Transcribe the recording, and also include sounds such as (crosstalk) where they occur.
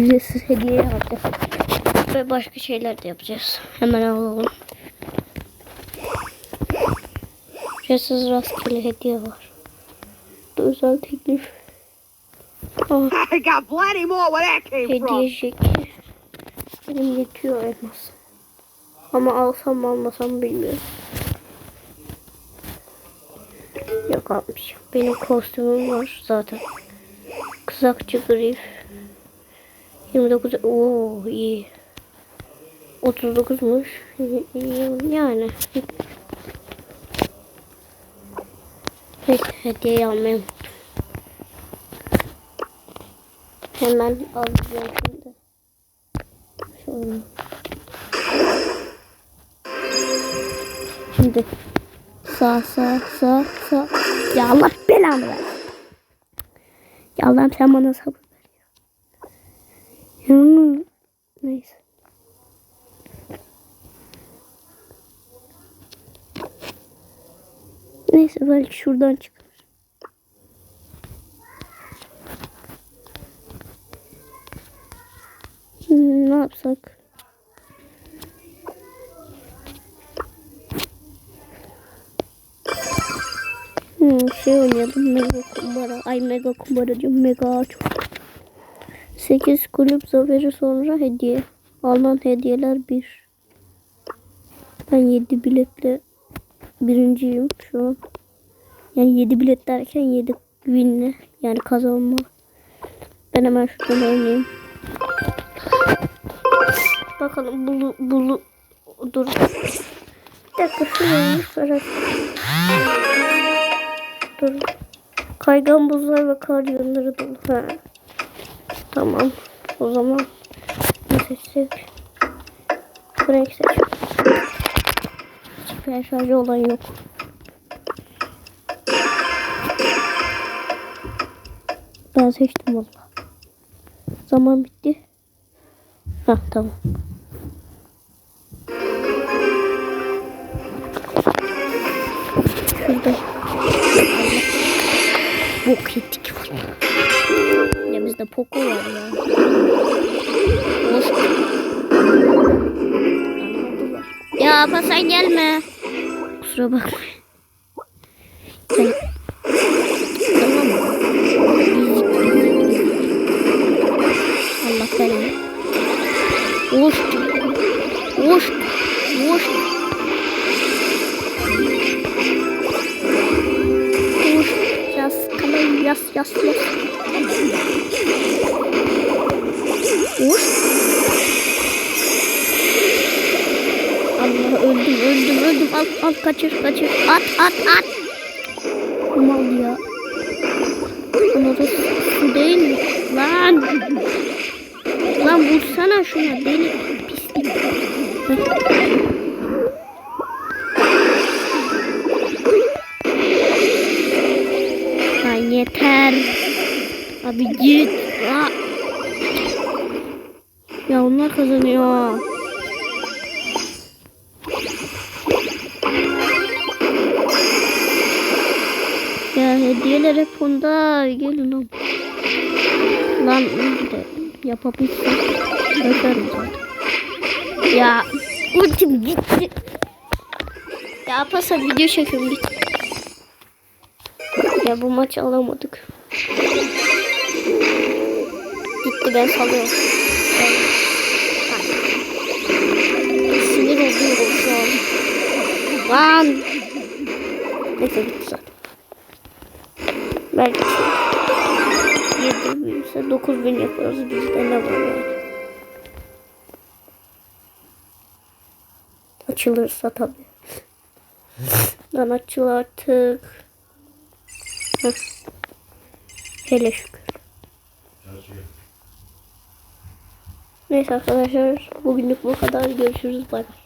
Ücretsiz hediye yapacağız. Ve başka şeyler de yapacağız. Hemen alalım. Ücretsiz rastgele hediye var. Bu özel teklif. Aa, (laughs) I got plenty more where that came from. hediye şekli. Benim yetiyor elmas. Ama alsam almasam bilmiyorum. Yok almış. Benim kostümüm var zaten. Kızakçı grif. 29 Oo iyi. 39'muş. Yani. Neyse hediye unuttum. Hemen alacağım şimdi. Şöyle. Şimdi sağ sağ sağ sağ. Ya Allah belanı ver. Ya Allah'ım sen bana sabır Hmm. Neyse. Neyse belki şuradan çıkar. Hmm, ne yapsak? Hmm, şey oynayalım mega kumbara. Ay mega kumbara diyorum mega çok. 8 kulüp zaferi sonra hediye. Alınan hediyeler 1. Ben 7 biletle birinciyim şu an. Yani 7 bilet derken 7 winle yani kazanma. Ben hemen şuradan oynayayım. Bakalım bulu bulu dur. Bir dakika şuraya sonra. Dur. Kaygan buzlar ve kar yığınları dolu. Ha. Tamam. O zaman ne seçsek? Bu renk seç. Hiçbir şarjı olan yok. Ben seçtim valla. Zaman bitti. Ha tamam. Şurada. Valla. Ya bizde Poco var ya. Boş. Ya apa sen gelme. Kusura bakma. Allah belanı. Uş. Yaz. Uş. Allah öldüm öldüm öldüm al al kaçır kaçır at at at. Mal ya. Ama da su değil mi? Lan. Lan vursana şuna deli yeter. Abi git. Aa. Ya onlar kazanıyor. Ya hediyeler hep onda. Gelin lan. Lan yapabilsem. Bakarım zaten. Ya ultim gitti. Ya pasa video çekiyorum git. Ya bu maçı alamadık. Gitti ben salıyorum. Sinir oluyorum şu an. Lan. Neyse gitti zaten. Belki 7 binse 9 bin yaparız bizde ne var yani. Açılırsa tabii. (laughs) Lan açıl artık. Heh. Hele şükür. Neyse arkadaşlar bugünlük bu kadar. Görüşürüz. Bay bay.